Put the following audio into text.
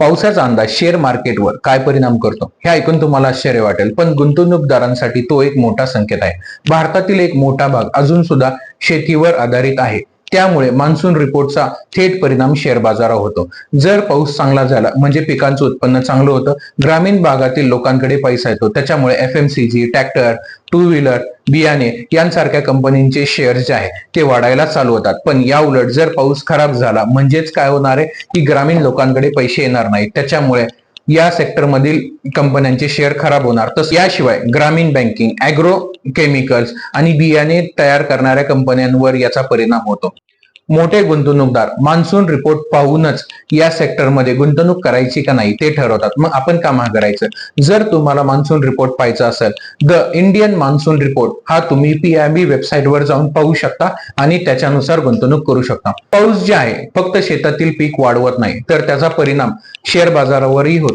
पावसाचा अंदाज शेअर मार्केटवर काय परिणाम करतो हे ऐकून तुम्हाला आश्चर्य वाटेल. पण गुंतवणूकदारांसाठी तो एक मोठा संकेत आहे. भारतातील एक मोठा भाग अजून सुद्धा शेतीवर आधारित आहे. त्यामुळे मान्सून रिपोर्टचा थेट परिणाम शेअर बाजारावर होतो. जर पाऊस चांगला झाला म्हणजे पिकांचं उत्पन्न चांगलं होतं ग्रामीण भागातील लोकांकडे पैसा येतो. त्याच्यामुळे F M C G tractor two wheeler बियाणे यांसारख्या कंपनीचे शेअर्स जे आहे ते वाढायला चालू होतात. पण या उलट जर पाऊस खराब झाला म्हणजेच काय होणार आहे? की ग्रामीण लोकांकडे पैसे येणार नाहीत. त्याच्यामुळे या सेक्टरमधील कंपन्यांचे शेअर खराब होणार. तस याशिवाय ग्रामीण बँकिंग अॅग्रो केमिकल्स आणि बियाणे तयार करणाऱ्या कंपन्यांवर याचा परिणाम होतो. मोठे गुंतवणूकदार मान्सून रिपोर्ट पाहूनच या सेक्टरमध्ये गुंतवणूक करायची का नाही ते ठरवतात. मग आपण का करायचं जर तुम्हाला मान्सून रिपोर्ट पाहायचा असेल द इंडियन मान्सून रिपोर्ट हा तुम्ही पीआयबी वेबसाईट वर जाऊन पाहू शकता आणि त्याच्यानुसार गुंतवणूक करू शकता. पाऊस जे आहे फक्त शेतातील पीक वाढवत नाही तर त्याचा परिणाम शेअर बाजारावरही होतो.